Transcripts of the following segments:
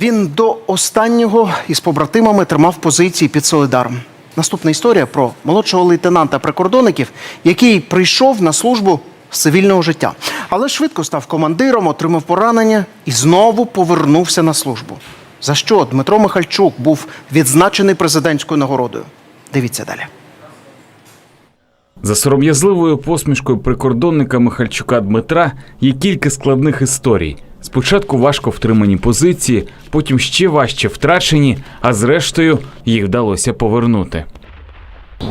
Він до останнього із побратимами тримав позиції під Солидаром. Наступна історія про молодшого лейтенанта прикордонників, який прийшов на службу з цивільного життя, але швидко став командиром, отримав поранення і знову повернувся на службу. За що Дмитро Михальчук був відзначений президентською нагородою? Дивіться далі. За сором'язливою посмішкою прикордонника Михальчука Дмитра є кілька складних історій. Спочатку важко втримані позиції, потім ще важче втрачені, а зрештою їх вдалося повернути.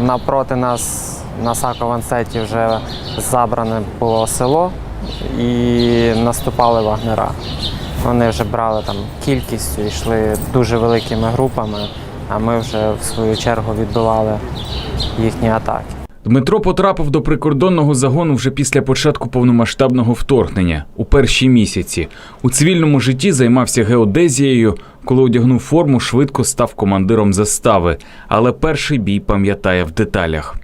Напроти нас на Сакованцеті вже забране було село і наступали вагнера. Вони вже брали там кількістю, йшли дуже великими групами, а ми вже в свою чергу відбивали їхні атаки. Дмитро потрапив до прикордонного загону вже після початку повномасштабного вторгнення у перші місяці. У цивільному житті займався геодезією. Коли одягнув форму, швидко став командиром застави. Але перший бій пам'ятає в деталях.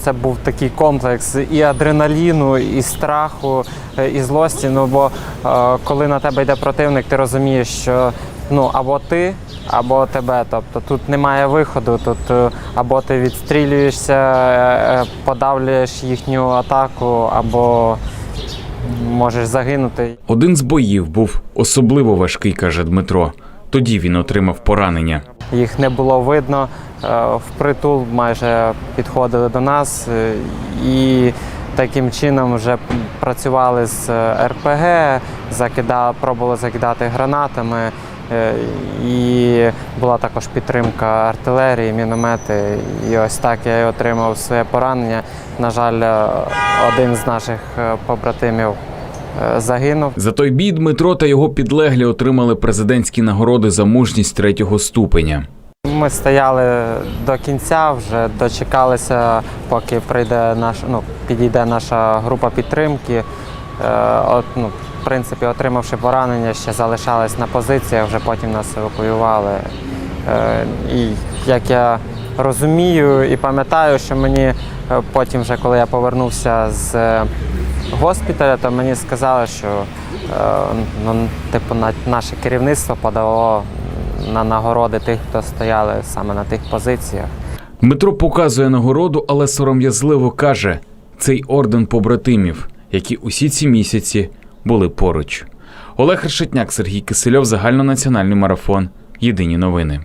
Це був такий комплекс і адреналіну, і страху, е, і злості. Ну бо е, коли на тебе йде противник, ти розумієш, що ну або ти, або тебе. Тобто тут немає виходу. Тут е, або ти відстрілюєшся, е, е, подавлюєш їхню атаку, або можеш загинути. Один з боїв був особливо важкий, каже Дмитро. Тоді він отримав поранення. Їх не було видно. Впритул майже підходили до нас і таким чином вже працювали з РПГ, закидали, пробували закидати гранатами. Е, І була також підтримка артилерії, міномети. І ось так я і отримав своє поранення. На жаль, е, один з наших е, побратимів загинув. За той бій Дмитро та його підлеглі отримали президентські нагороди за мужність третього ступеня. Ми стояли до кінця, вже дочекалися, поки прийде наш, ну, підійде наша група підтримки. Е, ну, в принципі, отримавши поранення, ще залишались на позиціях, вже потім нас евакуювали. Е, і як я розумію і пам'ятаю, що мені е, потім, вже коли я повернувся з госпіталя, то мені сказали, що ну, типу, наше керівництво подало на нагороди тих, хто стояли саме на тих позиціях. Дмитро показує нагороду, але сором'язливо каже: цей орден побратимів, які усі ці місяці були поруч. Олег Решетняк, Сергій Кисельов, загальнонаціональний марафон. Єдині новини.